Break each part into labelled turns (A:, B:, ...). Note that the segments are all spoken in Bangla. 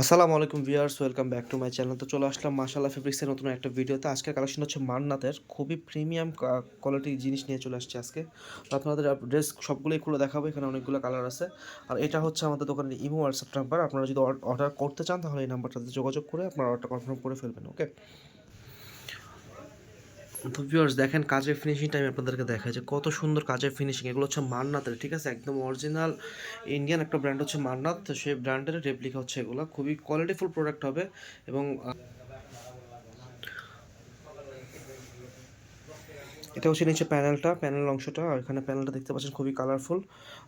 A: আসসালামু আলাইকুম viewers, welcome back to my channel. তো চলে আসলাম মাশাল্লাহ ফেব্রিক্সের নতুন একটা ভিডিওতে। আজকের কালেকশন হচ্ছে মান্নাতের। খুবই প্রিমিয়াম কোয়ালিটির জিনিস নিয়ে চলে আসছে আজকে। তো আপনাদের ড্রেস সবগুলোই খুলে দেখাবো, এখানে অনেকগুলো কালার আছে। আর এটা হচ্ছে আমাদের দোকানের ইমো হোয়াটসঅ্যাপ নাম্বার আপনারা যদি অর্ডার করতে চান, তাহলে এই নাম্বারটাতে যোগাযোগ করে আপনারা অর্ডারটা কনফার্ম করে ফেলবেন ওকে তো ভিউয়ার্স দেখেন কাজের ফিনিশিংটা আমি আপনাদেরকে দেখাই যে কত সুন্দর কাজের ফিনিশিং এগুলো হচ্ছে মান্নাতের, ঠিক আছে? একদম অরিজিনাল ইন্ডিয়ান একটা ব্র্যান্ড হচ্ছে মান্নাত। সেই ব্র্যান্ডের রেপ্লিকা হচ্ছে এগুলো। খুবই কোয়ালিটিফুল প্রোডাক্ট হবে এবং এটা হচ্ছে নিচে প্যানেলটা প্যানেল অংশটা, আর এখানে প্যানেলটা দেখতে পাচ্ছেন খুবই কালারফুল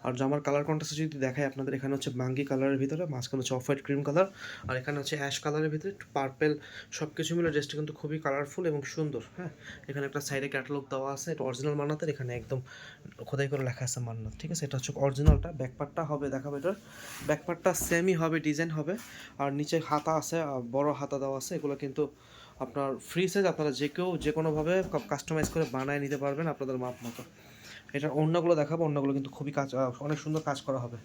A: আর জামার কালার কন্ট্রাস্ট যদি দেখায় আপনাদের এখানে হচ্ছে বাঙ্গি কালারের ভিতরে, মাঝখানে হচ্ছে অফ হোয়াইট ক্রিম কালার আর এখানে হচ্ছে অ্যাশ কালারের ভিতরে পার্পেল সব কিছু মিলে ড্রেসটা কিন্তু খুবই কালারফুল এবং সুন্দর হ্যাঁ? এখানে একটা সাইডে ক্যাটালগ দেওয়া আছে, এটা অরিজিনাল মান্নাতের, এখানে একদম খোদাই করে লেখা আছে মান্নাত, ঠিক আছে? এটা হচ্ছে অরিজিনালটা ব্যাকপার্টটা হবে, দেখাবো এটার ব্যাকপার্টটা সেমই হবে ডিজাইন হবে, আর নিচে হাতা আছে বড় হাতা দেওয়া আছে, এগুলো কিন্তু আপনার ফ্রি সাইজ আপনারা যে কেউ যে কোনোভাবে কাস্টমাইজ করে বানায় নিতে পারবেন আপনাদের মাপ মতো। এটা অন্যগুলো দেখাবো, অন্যগুলো কিন্তু খুবই কাজ অনেক সুন্দর কাজ করা হবে।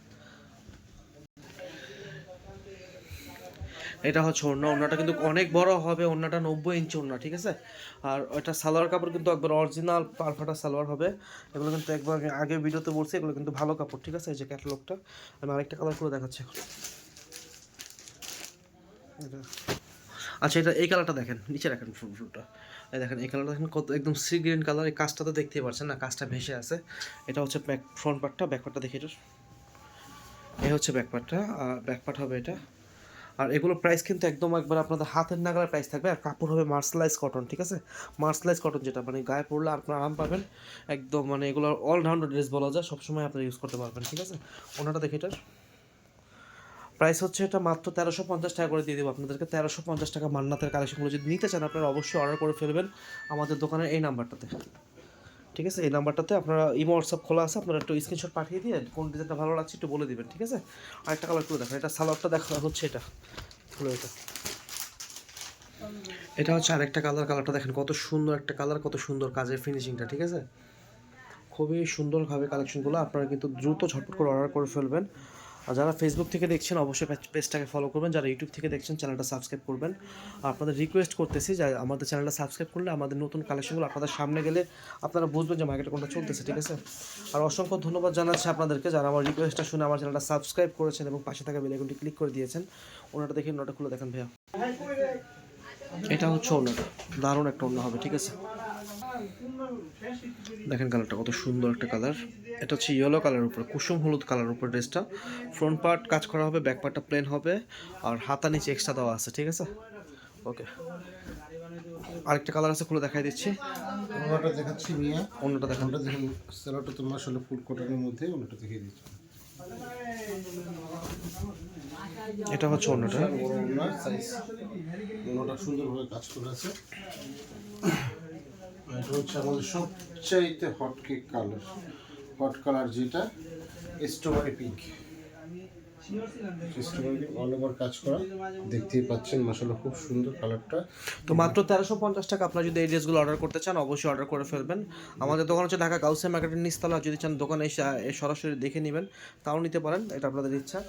A: এটা হচ্ছে ওড়না, ওড়নাটা কিন্তু অনেক বড় হবে, ওড়নাটা নব্বই ইঞ্চি ওড়না, ঠিক আছে? আর এটা সালোয়ার কাপড় কিন্তু একবার অরিজিনাল পারফাটা সালোয়ার হবে। এগুলো কিন্তু একবার আগে ভিডিওতে বলছি, এগুলো কিন্তু ভালো কাপড়, ঠিক আছে? এই যে ক্যাটালগটা আমি আরেকটা কালার করে দেখাচ্ছি এখন। এটা আচ্ছা এটা এই কালারটা দেখেন, নিচে রাখেন ফুল, ফুলটা। এই দেখেন, এই কালারটা দেখেন, কত একদম সি গ্রিন কালার এই কাজটা তো দেখতেই পারছেন না, কাজটা ভেসে আছে। এটা হচ্ছে ব্যাক ফ্রন্ট পার্টটা ব্যাক পার্টটা দেখি এটার এই হচ্ছে ব্যাক পার্টটা আর ব্যাক পার্ট হবে এটা। আর এগুলো প্রাইস কিন্তু একদম একবার আপনাদের হাতের নাগালের প্রাইস থাকবে, আর কাপড় হবে মার্সলাইজ কটন ঠিক আছে? মার্সলাইজ কটন যেটা মানে গায়ে পরলে আপনার আরাম পাবেন। একদম মানে এগুলো অলরাউন্ডার ড্রেস বলা যায়, সবসময় আপনারা ইউজ করতে পারবেন, ঠিক আছে? ওনাটা দেখে এটার প্রাইস হচ্ছে এটা মাত্র তেরোশো পঞ্চাশ টাকা করে দিয়ে দেবো। আপনাদেরকে তেরোশো পঞ্চাশ টাকা মান্নাতের কালেকশনগুলো যদি নিতে চান, আপনারা অবশ্যই অর্ডার করে ফেলবেন আমাদের দোকানের এই নাম্বারটাতে ঠিক আছে? এই নাম্বারটাতে আপনারা ইমো হোয়াটসঅ্যাপ খোলা আছে, আপনারা একটু স্ক্রিনশট পাঠিয়ে দিয়ে কোন ডিজাইনটা ভালো লাগছে একটু বলে দেবেন, ঠিক আছে? আরেকটা কালার করে দেখেন, এটা সালোয়ারটা দেখা হচ্ছে এটা। হলো এটা। এটা হচ্ছে আরেকটা কালার কালারটা দেখেন কত সুন্দর একটা কালার কত সুন্দর কাজের ফিনিশিংটা ঠিক আছে? খুবই সুন্দরভাবে কালেকশনগুলো আপনারা কিন্তু দ্রুত ঝটপট করে অর্ডার করে ফেলবেন। আর যারা ফেসবুক থেকে দেখছেন, অবশ্যই পেজটাকে ফলো করবেন। যারা ইউটিউব থেকে দেখছেন চ্যানেলটা সাবস্ক্রাইব করবেন। আপনাদের রিকোয়েস্ট করতেছি যে, আমাদের চ্যানেলটা সাবস্ক্রাইব করলে আমাদের নতুন কালেকশনগুলো আপনাদের সামনে গেলে আপনারা বুঝবেন যে মার্কেটে কোনটা চলতেছে, ঠিক আছে? আর অসংখ্য ধন্যবাদ জানাচ্ছি আপনাদেরকে যারা আমার রিকোয়েস্টটা শুনে আমার চ্যানেলটা সাবস্ক্রাইব করেছেন এবং পাশে থাকা বেলাইকনটি ক্লিক করে দিয়েছেন। ওনাটা দেখে ওনাটা খুলে দেখেন ভাইয়া। এটা হচ্ছে ওনাটা। দারুণ একটা অন্য হবে, ঠিক আছে? দেখেন কালারটা কত সুন্দর একটা কালার। এটা হচ্ছে ইয়েলো কালার উপরে কুসুম হলুদ কালার উপর ড্রেসটা। ফ্রন্ট পার্ট কাজ করা হবে ব্যাক পার্টটা প্লেন হবে। আর হাতা নিচে এক্সট্রা দেওয়া আছে ঠিক আছে? ওকে আরেকটা কালার আছে খুলে দেখাই দিচ্ছি।
B: অন্যটা দেখাচ্ছি মিয়া।
A: অন্যটা দেখেন।
B: ওনাটা দেখেন সেলাটা তোমার আসলে ফুল কটনের মধ্যে অন্যটা দেখিয়ে দিচ্ছি।
A: এটা হচ্ছে অন্যটা।
B: ওনাটা সুন্দরভাবে কাজ করে আছে। এটা হচ্ছে আমাদের সবচাইতে হট কালার হট কালার যেটা স্ট্রবেরি পিঙ্ক কাজ করা, দেখতেই পাচ্ছেন খুব সুন্দর কালারটা
A: তো মাত্র তেরোশো পঞ্চাশ টাকা আপনারা যদি এই ড্রেসগুলো অর্ডার করতে চান, অবশ্যই অর্ডার করে ফেলবেন। আমাদের দোকান হচ্ছে ঢাকা যদি চান দোকানে সরাসরি দেখে নেবেন, তাও নিতে পারেন, এটা আপনাদের ইচ্ছা।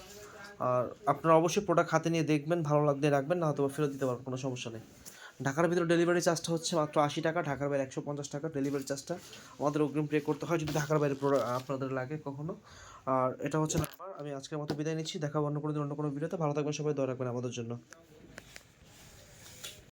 A: আর আপনারা অবশ্যই প্রোডাক্ট হাতে নিয়ে দেখবেন, ভালো লাগলে রাখবেন, না হয়তো ফেরত দিতে পারবেন, কোনো সমস্যা নেই। ঢাকার ভিতরে ডেলিভারি চার্জটা হচ্ছে মাত্র আশি টাকা, ঢাকার বাইরে একশো পঞ্চাশ টাকা ডেলিভারি চার্জটা আমাদের অগ্রিম পে করতে হয় যদি ঢাকার বাইরে আপনাদের লাগে কখনো। আর এটা হচ্ছে নাম্বার আমি আজকের মতো বিদায় নিচ্ছি, দেখা অন্য কোনো দিন অন্য কোনো ভিডিওতে ভালো থাকবেন সবাই, দয়া রাখবেন আমাদের জন্য।